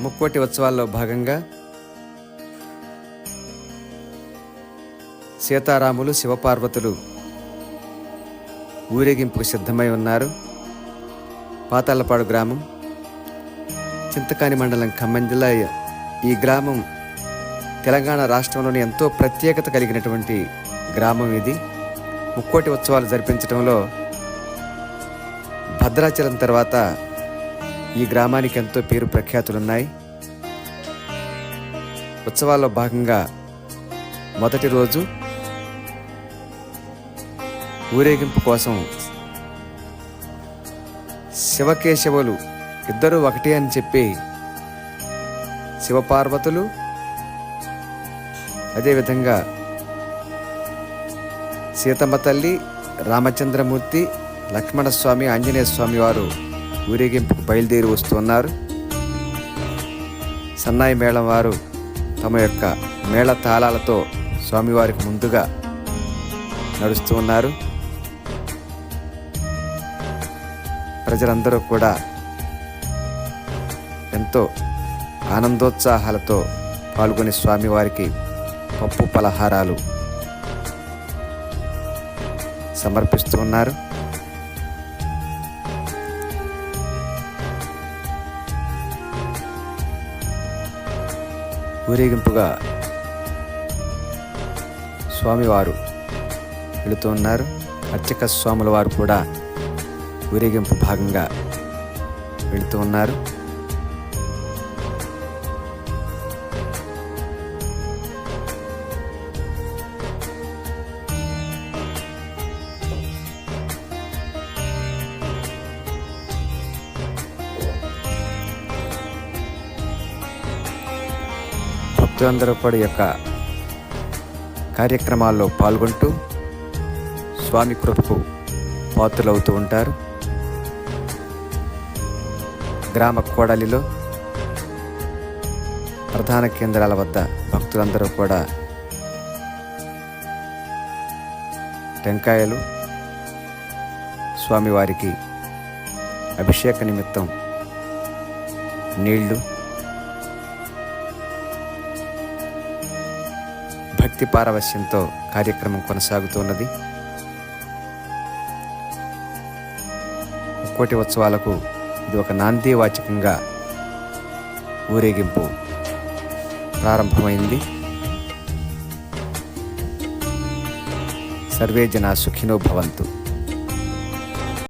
ముక్కోటి ఉత్సవాల్లో భాగంగా సీతారాములు శివపార్వతులు ఊరేగింపుకు సిద్ధమై ఉన్నారు. పాతాళ్ళపాడు గ్రామం చింతకాని మండలం ఖమ్మం జిల్లా ఈ గ్రామం తెలంగాణ రాష్ట్రంలోని ఎంతో ప్రత్యేకత కలిగినటువంటి గ్రామం ఇది. ముక్కోటి ఉత్సవాలు జరిపించడంలో భద్రాచలం తర్వాత ఈ గ్రామానికి ఎంతో పేరు ప్రఖ్యాతులున్నాయి. ఉత్సవాల్లో భాగంగా మొదటి రోజు ఊరేగింపు కోసం శివకేశవులు ఇద్దరూ ఒకటే అని చెప్పి శివపార్వతులు అదేవిధంగా సీతమ్మ తల్లి రామచంద్రమూర్తి లక్ష్మణస్వామి ఆంజనేయ స్వామి వారు ఊరేగింపుకు బయలుదేరి వస్తున్నారు. సన్నాయి మేళం వారు తమ యొక్క మేళ తాళాలతో స్వామివారికి ముందుగా నడుస్తూ ఉన్నారు. ప్రజలందరూ కూడా ఎంతో ఆనందోత్సాహాలతో పాల్గొని స్వామివారికి పప్పు పలహారాలు సమర్పిస్తూ ఉన్నారు. ఊరేగింపుగా స్వామివారు వెళుతూ ఉన్నారు. అర్చక స్వాముల వారు కూడా ఊరేగింపు భాగంగా వెళుతూ ఉన్నారు. భక్తులందరూ కూడా యొక్క కార్యక్రమాల్లో పాల్గొంటూ స్వామి కృపకు పాత్రలవుతూ ఉంటారు. గ్రామ కోడలిలో ప్రధాన కేంద్రాల వద్ద భక్తులందరూ కూడా టెంకాయలు స్వామివారికి అభిషేక నిమిత్తం నీళ్ళు భక్తి పారవశ్యంతో కార్యక్రమం కొనసాగుతున్నది ముక్కోటి ఉత్సవాలకు ఇది ఒక నాంది వాచకంగా ఊరేగింపు ప్రారంభమైంది. సర్వే జన సుఖినో భవంతు.